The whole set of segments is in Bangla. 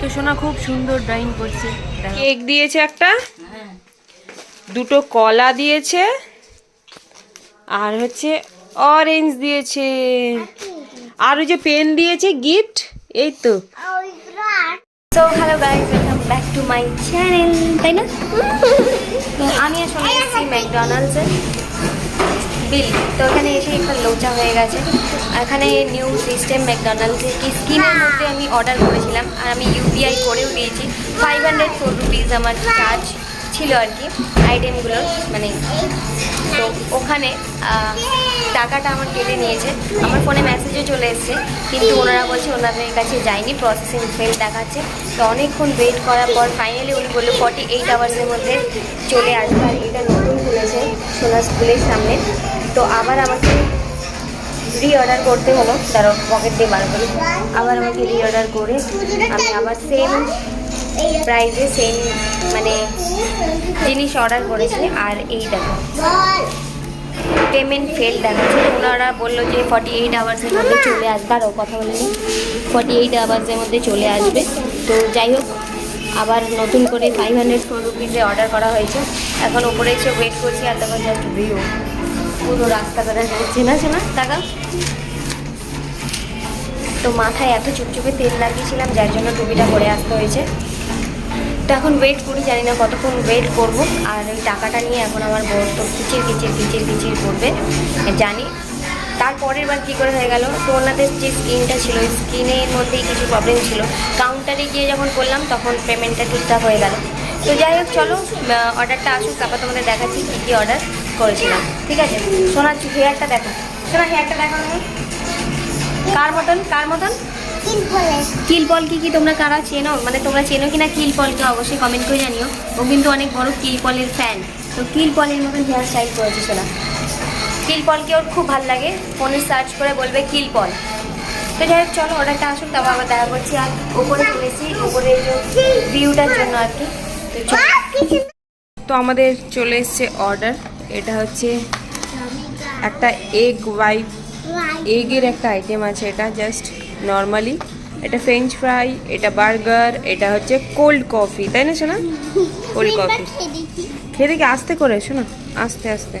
তো সোনা খুব সুন্দর ড্রয়িং করছে। কেক দিয়েছে একটা। দুটো কলা দিয়েছে। আর হচ্ছে অরেঞ্জ দিয়েছে। আর ওই যে পেন দিয়েছে গিফট এই তো। So hello guys welcome back to my channel তাই না? আমি আসলে ম্যাকডোনাল্ডসে বিল। তো এখানে এসে একটা লোচা হয়ে গেছে। এখানে নিউ সিস্টেম ম্যাকডোনাল্ডসে কি স্কিনের মধ্যে আমি অর্ডার করেছিলাম। আর আমি ইউপিআই করেও দিয়েছি। ফাইভ হান্ড্রেড ফোর রুপিস আমার চার্জ ছিল আর কি আইটেমগুলোর মানে তো ওখানে টাকাটা আমার কেটে নিয়েছে। আমার ফোনে মেসেজও চলে এসেছে। কিন্তু ওনারা বলছে ওনাদের কাছে যায়নি প্রসেসিং ফেল দেখাচ্ছে। তো অনেকক্ষণ ওয়েট করার পর ফাইনালি উনি বলল ফর্টি এইট আওয়ার্সের মধ্যে চলে আসবে। আর এটা নতুন খুলেছে সোনা স্কুলের সামনে। তো আবার আমাকে রি অর্ডার করতে হলো তারও পকেট দিয়ে বার করি আবার আমাকে রি অর্ডার করে আমি আবার সেম প্রাইসে সেম মানে জিনিস অর্ডার করেছি, আর এই দেখো। পেমেন্ট ফেল দেখাচ্ছে। ওনারা বলল যে ফর্টি এইট আওয়ার্সের মধ্যে চলে আসবে আরও কথা বলিনি। ফর্টি এইট আওয়ার্সের মধ্যে চলে আসবে। তো যাই হোক, আবার নতুন করে ফাইভ হান্ড্রেড ফোর রুপিসে অর্ডার করা হয়েছে। এখন ওপরে এসে ওয়েট করছি, আর তখন জাস্ট ভিউ পুরো রাস্তা করে যাচ্ছে না শোনা টাকা তো মাথায় এত চুপচুপে তেল লাগিয়েছিলাম, যার জন্য টুপিটা পরে আসতে হয়েছে। তো এখন ওয়েট করি, জানি না কতক্ষণ ওয়েট করব। আর ওই টাকাটা নিয়ে এখন আমার বর তো কিচির কিচির কিচির কিচির করবে। জানি। তারপরের বার কী করে হয়ে গেল? তো ওনাদের যে স্ক্রিনটা ছিল, ওই স্ক্রিনের মধ্যেই কিছু প্রবলেম ছিল। কাউন্টারে গিয়ে যখন করলাম তখন পেমেন্টটা ঠিকঠাক হয়ে গেল। তো যাই হোক, চলো অর্ডারটা আসুক তারপর তোমাদের দেখাচ্ছি কী কী অর্ডার করেছিলাম। ঠিক আছে? সোনার হেয়ারটা দেখো। সোনার হেয়ারটা দেখো কার মতন? কার মতন? কিলপল কি কি তোমরা কারা চেনো? মানে তোমরা চেনো কিনা কিলপলকে অবশ্যই কমেন্ট করে জানিও। ও কিন্তু অনেক বড় কিলপলের ফ্যান তো কিলপলের মতন হেয়ার স্টাইল করেছে সেটা কিলপলকে ওর খুব ভালো লাগে। ফোনে সার্চ করে বলবে কিলপল তো যাই হোক, চলো অর্ডারটা আসুন তারপর আবার দেখা করছি। আর ওপরে চলেছি ওপরে ভিউটার জন্য আর কি। তো আমাদের চলে এসছে অর্ডার এটা হচ্ছে একটা এগ ওয়াইপ এগের একটা আইটেম আছে এটা জাস্ট নর্মালি এটা ফ্রেঞ্চ ফ্রাই এটা বার্গার এটা হচ্ছে কোল্ড কফি তাই না শোনা কোল্ড কফি খেয়ে দেখি। আস্তে করে শোনো আস্তে আস্তে।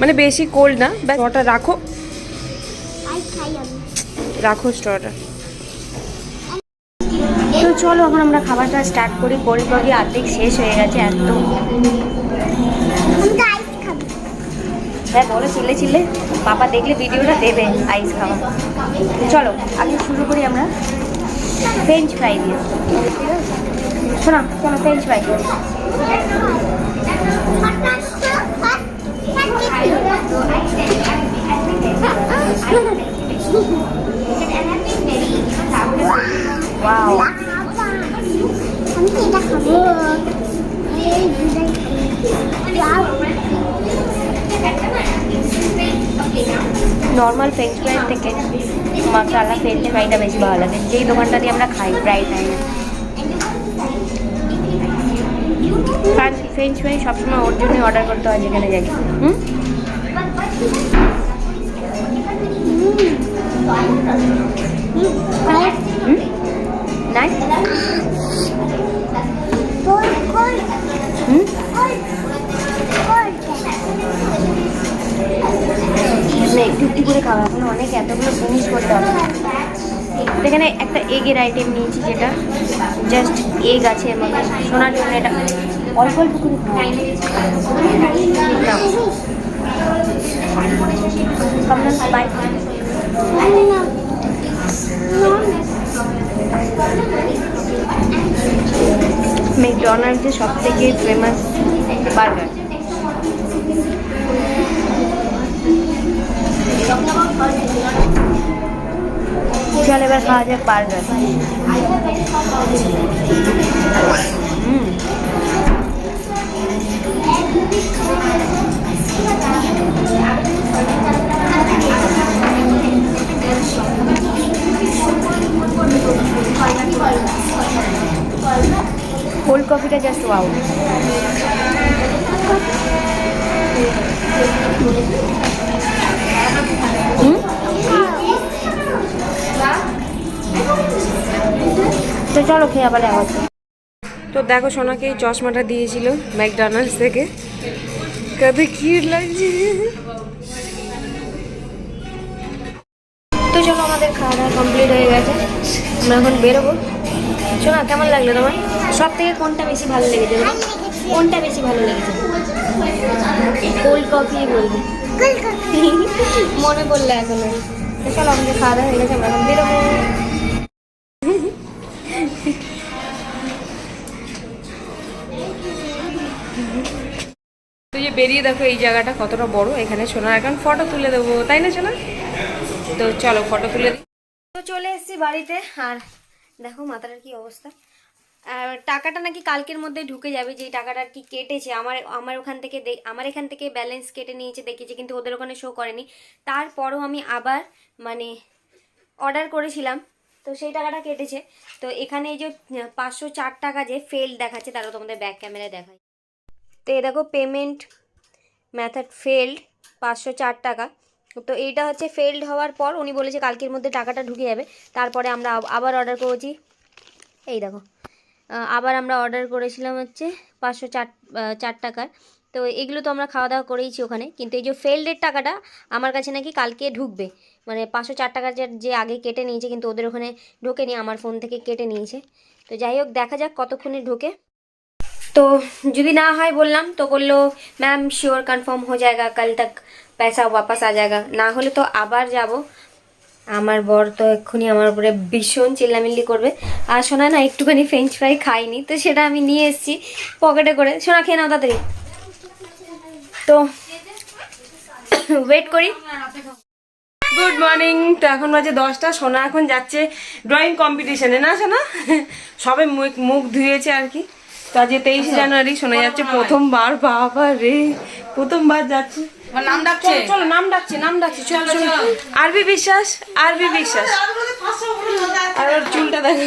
মানে বেশি কোল্ড না ব্যাস। ওটা রাখো। রাখো স্ট্রটা। চলো এখন আমরা খাবারটা স্টার্ট করি। কোল্ড কফি অর্ধেক শেষ হয়ে গেছে একদম। হ্যাঁ বলো চিল্লে চিল্লে। পাপা দেখলে ভিডিওটা দেবে আইস খাওয়া। চলো আগে শুরু করি আমরা। ফ্রেঞ্চ ফ্রাই দিয়ে। শোনা চলো ফ্রেঞ্চ ফ্রাই নর্মাল ফ্রেঞ্চ ফ্রাইয়ের থেকে মশালা ফ্রেঞ্চ ফ্রাইটা বেশি ভালো লাগে। যেই দোকানটা দিয়ে আমরা খাই, প্রায় টাইমে ফ্রেঞ্চ ফ্রাই সবসময় ওর জন্যই অর্ডার করতে হয় যেখানে যাই। হুম? নাই একটু করে খাওয়া এখন অনেক এতগুলো জিনিস করতে হবে এখানে একটা এগের আইটেম নিয়েছি যেটা জাস্ট এগ আছে মধ্যে শোনার জন্য এটা অল্প অল্প করে খাওয়া ম্যাকডোনাল্ডসের সব থেকে ফেমাস বার্গার চল এবার খাওয়া যাক বার্গার হুম। কফিটা জাস্ট ওয়াও তো চলো খেয়ে আবার আবার তো দেখো সোনাকে এই চশমাটা দিয়েছিল ম্যাকডোনাল্ডস থেকে। কত কিউট লাগছে। তো চলো আমাদের খাওয়া দাওয়া কমপ্লিট হয়ে গেছে। আমরা এখন বেরোবো। শোনা কেমন লাগল তোমার? সব থেকে কোনটা বেশি ভালো লেগেছে কোনটা বেশি ভালো লেগেছে? কোল্ড কফি বলবি। মনে পড়ল এখন। চলো আমাদের খাওয়া দাওয়া হয়ে গেছে আমরা এখন বেরোবো। তো যে বেরিয়ে দেখো এই জায়গাটা কতটা বড় এখানে সোনার এখন ফটো তুলে দেবো তাই না সোনা? তো চলো ফটো তুলে তো চলে এসেছি বাড়িতে, আর দেখো মাথাটার কি অবস্থা। টাকাটা নাকি কালকের মধ্যে ঢুকে যাবে, যে টাকাটা আর কি কেটেছে। আমার আমার ওখান থেকে আমার এখান থেকে ব্যালেন্স কেটে নিয়েছে দেখেছি কিন্তু ওদের ওখানে শো করেনি। তারপরও আমি আবার মানে অর্ডার করেছিলাম, তো সেই টাকাটা কেটেছে। তো এখানে এই যে পাঁচশো চার টাকা যে ফেল দেখাচ্ছে, তারও তোমাদের ব্যাক ক্যামেরায় দেখায় তো এই দেখো পেমেন্ট মেথড ফেল্ড পাঁচশো চার টাকা। তো এইটা হচ্ছে ফেল্ড হওয়ার পর উনি বলেছে কালকের মধ্যে টাকাটা ঢুকে যাবে। তারপরে আমরা আবার অর্ডার করেছি। এই দেখো আবার আমরা অর্ডার করেছিলাম হচ্ছে পাঁচশো চার চার টাকার। তো এগুলো তো আমরা খাওয়া দাওয়া করেইছি ওখানে। কিন্তু এই যে ফেল্ডের টাকাটা আমার কাছে নাকি কালকে ঢুকবে। মানে পাঁচশো চার টাকা যে আগে কেটে নিয়েছে কিন্তু ওদের ওখানে ঢোকেনি, আমার ফোন থেকে কেটে নিয়েছে। তো যাই হোক, দেখা যাক কতক্ষণে ঢোকে। তো যদি না হয় বললাম, তো বলল ম্যাম শিওর কনফার্ম হয়ে যায়গা, কাল তক পয়সা वापस आ जाएगा না হলে তো আবার যাব আমার বর তো এক্ষুনি আমার উপরে ভীষণ চিল্লামিল্লি করবে আর শোনা না একটুখানি ফ্রেঞ্চ ফ্রাই খাইনি তো সেটা আমি নিয়ে এসেছি পকেটে করে শোনা খেয়ে নাও তাড়াতাড়ি তো ওয়েট করি গুড মর্নিং তো এখন বাজে দশটা সোনা এখন যাচ্ছে ড্রয়িং কম্পিটিশনে না সোনা সবে মুখ মুখ ধুয়েছে আর কি তো আজকে তেইশে জানুয়ারি শোনা যাচ্ছে প্রথমবার বাবা রে প্রথমবার যাচ্ছে নাম ডাকছে? চলো চলো নাম ডাকছে নাম ডাকছে চলো চলো আরবি বিশ্বাস আরবি বিশ্বাস। আর ওর চুলটা দেখো।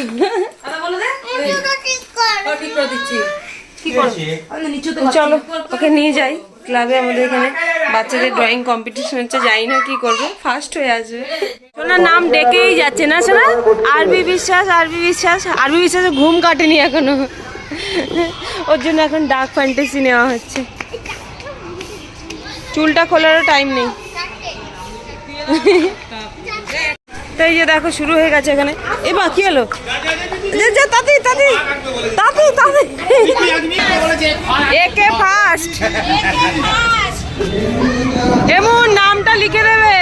ও, ঠিক করে। দিচ্ছি। কি করব চলো ওকে নিয়ে যাই। ক্লাবে আমাদের এখানে বাচ্চাদের ড্রয়িং কম্পিটিশন হচ্ছে যাই না কি করবে। ফার্স্ট হয়ে আসবে। সোনার নাম ডেকেই যাচ্ছে না সোনা? আরবি বিশ্বাস আরবি বিশ্বাস আরবি বিশ্বাসে ঘুম কাটেনি এখনও। ওর জন্য এখন ডার্ক ফ্যান্টাসি নেওয়া হচ্ছে। চুলটা খোলারও টাইম নেই। তাই যে দেখো, শুরু হয়ে গেছে এখানে। এ বা কি হলো? এমন নামটা লিখে দেবে।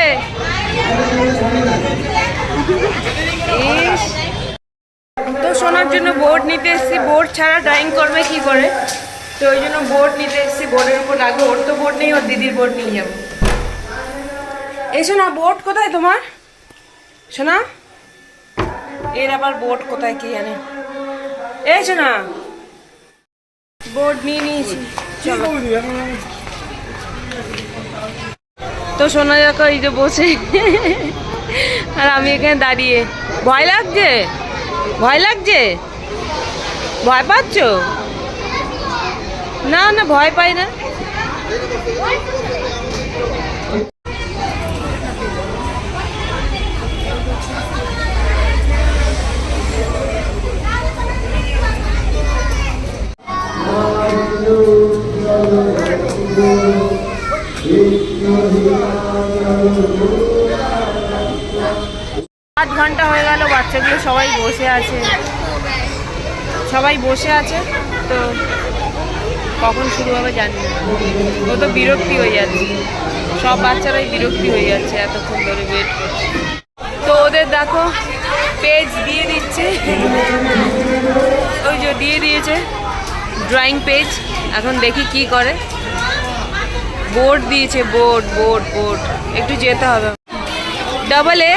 তো শোনার জন্য বোর্ড নিতে এসেছি। বোর্ড ছাড়া ড্রয়িং করবে কি করে? তো ওই জন্য বোর্ড নিতে বোর্ডের উপর রাখব ওর তো বোর্ড নেই ওর দিদির বোর্ড নিয়ে যাব এসো না বোর্ড কোথায় তোমার? শোনা এর আবার বোর্ড কোথায় কি জানে? এই শোনা বোর্ড নিয়ে নিয়েছি। চলো। তো শোনা যাক এই যে বসে। আর আমি এখানে দাঁড়িয়ে। ভয় লাগছে? ভয় লাগছে? ভয় পাচ্ছ? না না, ভয় পাই না। আধ ঘণ্টা হয়ে গেল, বাচ্চাগুলো সবাই বসে আছে। সবাই বসে আছে, তো কখন শুরু হবে জানি না। ও তো বিরক্তি হয়ে যাচ্ছে। সব বাচ্চারাই বিরক্তি হয়ে যাচ্ছে এতক্ষণ ধরে ওয়েট করছে। তো ওদের দেখো পেজ দিয়ে দিচ্ছে। ওই যে দিয়ে দিয়েছে ড্রয়িং পেজ এখন দেখি কি করে। বোর্ড দিয়েছে বোর্ড বোর্ড বোর্ড একটু যেতে হবে। Double A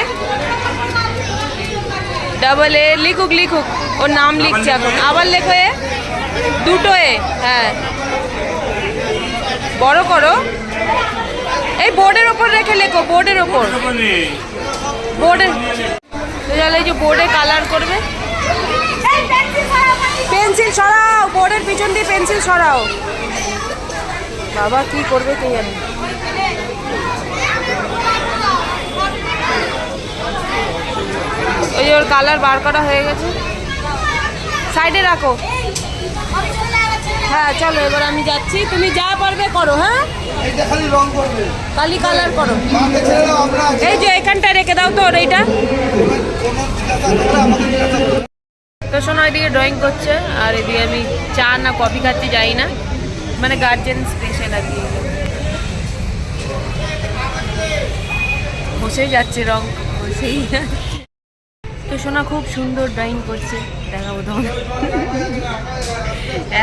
double A লিখুক লিখুক। ওর নাম লিখছে এখন। আবার লেখো এ। দুটো এ হ্যাঁ। বড় করো। এই বোর্ডের ওপর রেখে লেখো, বোর্ডের ওপর। বোর্ডের তাহলে যে বোর্ডে কালার করবে। পেন্সিল সরাও, বোর্ডের পিছন দিয়ে পেন্সিল সরাও। বাবা, কি করবে কে জানি? ওই ওর কালার বার করা হয়ে গেছে। সাইডে রাখো। হ্যাঁ চলো, এবার আমি যাচ্ছি। তুমি যা পারবে করো হ্যাঁ? খালি কালি কালার করো। এই যে এখানটা রেখে দাও তো এইটা তো শোনো, এদিকে ড্রয়িং করছে, আর এদিকে আমি চা না কফি খাচ্ছি, যাই না। মানে গার্জেন স্পেশাল আর কি। বসেই যাচ্ছে রং, বসেই তো শোনা, খুব সুন্দর ড্রয়িং করছে, দেখাবো তোমার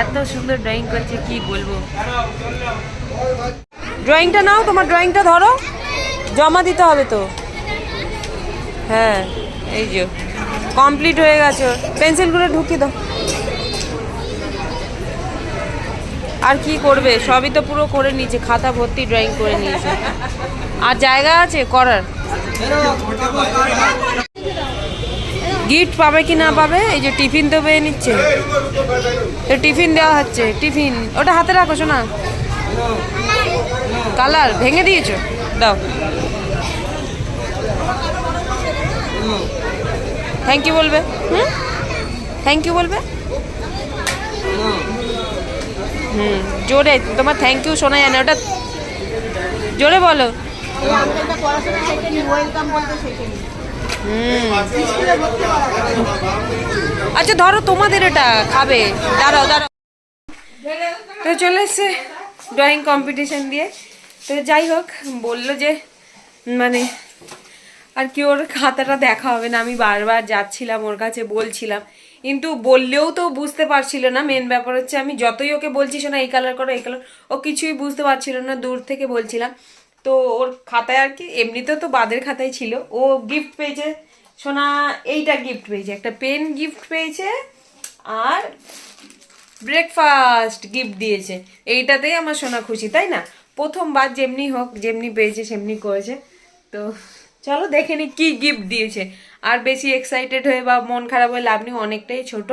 এত সুন্দর ড্রয়িং করছে, কি বলব? ড্রয়িংটা নাও, তোমার ড্রয়িংটা ধরো। জমা দিতে হবে তো। হ্যাঁ এই যে। কমপ্লিট হয়ে গেছে। পেন্সিলগুলো ঢুকিয়ে দাও। আর কি করবে? সবই তো পুরো করে নিয়েছে, খাতা ভর্তি ড্রয়িং করে নিয়েছে। আর জায়গা আছে? করার। গিফট পাবে কি না পাবে? এই যে টিফিন তো পেয়ে নিচ্ছে। টিফিন দেওয়া হচ্ছে, টিফিন। ওটা হাতে রাখো শোনা কালার, ভেঙে দিয়েছ? দাও। থ্যাংক ইউ বলবে? হুম? থ্যাংক ইউ বলবে? হুম, জোরে। তোমার থ্যাংক ইউ শোনা যায় না ওটা জোরে বলো। আচ্ছা ধরো তোমাদের এটা খাবে। দাঁড়াও দাঁড়াও। তো চলে এসছে ড্রয়িং কম্পিটিশন দিয়ে। তো যাই হোক, বলল যে মানে আর কি ওর খাতাটা দেখা হবে না। আমি বারবার যাচ্ছিলাম ওর কাছে, বলছিলাম। কিন্তু বললেও তো বুঝতে পারছিল না। মেন ব্যাপার হচ্ছে, আমি যতই ওকে বলছি, শোনা, এই কালার করো, এই কালার ও কিছুই বুঝতে পারছিল না, দূর থেকে বলছিলাম। তো ওর খাতায় আর কি, এমনিতে তো বাদের খাতায় ছিল। ও গিফট পেয়েছে, সোনা এইটা গিফট পেয়েছে, একটা পেন গিফট পেয়েছে আর ব্রেকফাস্ট গিফট দিয়েছে। এইটাতেই আমার সোনা খুশি, তাই না? প্রথমবার যেমনি হোক, যেমনি পেয়েছে, সেমনি করেছে। তো চলো দেখে নি কি গিফট দিয়েছে। আর বেশি এক্সাইটেড হয়ে বা মন খারাপ হয়ে লাভ নেই, অনেকটাই ছোট।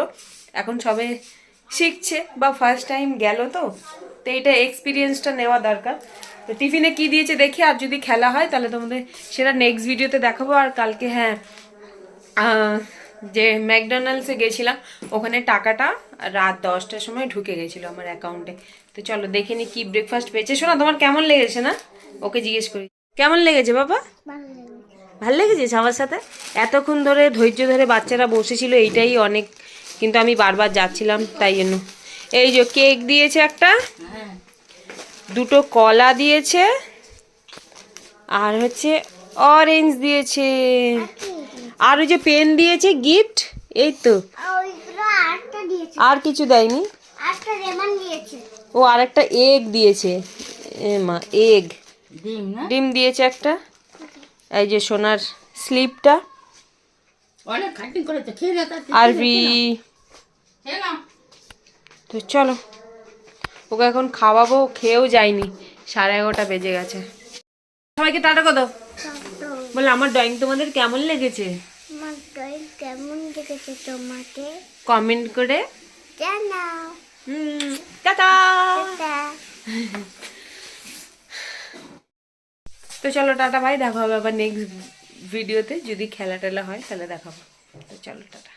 এখন সবে শিখছে, বা ফার্স্ট টাইম গেল তো তো এইটা এক্সপিরিয়েন্সটা নেওয়া দরকার। টিফিনে কি দিয়েছে দেখি আর যদি খেলা হয় তাহলে তোমাদের সেটা নেক্সট ভিডিওতে দেখাবো। আর কালকে হ্যাঁ যে ম্যাকডোনাল্ডসে গেছিলাম ওখানে টাকাটা রাত দশটার সময় ঢুকে গেছিল আমার অ্যাকাউন্টে তো চলো দেখে নি কি ব্রেকফাস্ট পেয়েছে। শোনা তোমার কেমন লেগেছে না? ওকে জিজ্ঞেস করি। কেমন লেগেছে বাবা? ভালো লেগেছে। সবার সাথে? এতক্ষণ ধরে ধৈর্য ধরে বাচ্চারা বসেছিল এইটাই অনেক। কিন্তু আমি বারবার যাচ্ছিলাম তাই জন্য। এই যে কেক দিয়েছে একটা। দুটো কলা দিয়েছে আর হচ্ছে অরেঞ্জ দিয়েছে। আর ওই যে পেন দিয়েছে গিফট এই তো। আর কিছু দেয়নি? ও আর একটা এগ দিয়েছে। মা এগ ডিম দিয়েছে একটা। এই যে সোনার স্লিপটা আর তো চলো। ওকে এখন খাওয়াবো খেয়েও যায়নি সাড়ে এগারোটা বেজে গেছে। সবাইকে টাটা কত বলে আমার ড্রয়িং তোমাদের কেমন লেগেছে? আমার ড্রয়িং কেমন তোমাকে? কমেন্ট করে জানাও। হুম টাটা। তো চলো টাটা ভাই। দেখা হবে আবার নেক্সট ভিডিওতে যদি খেলা টেলা হয় তাহলে দেখাবো। তো চলো টাটা।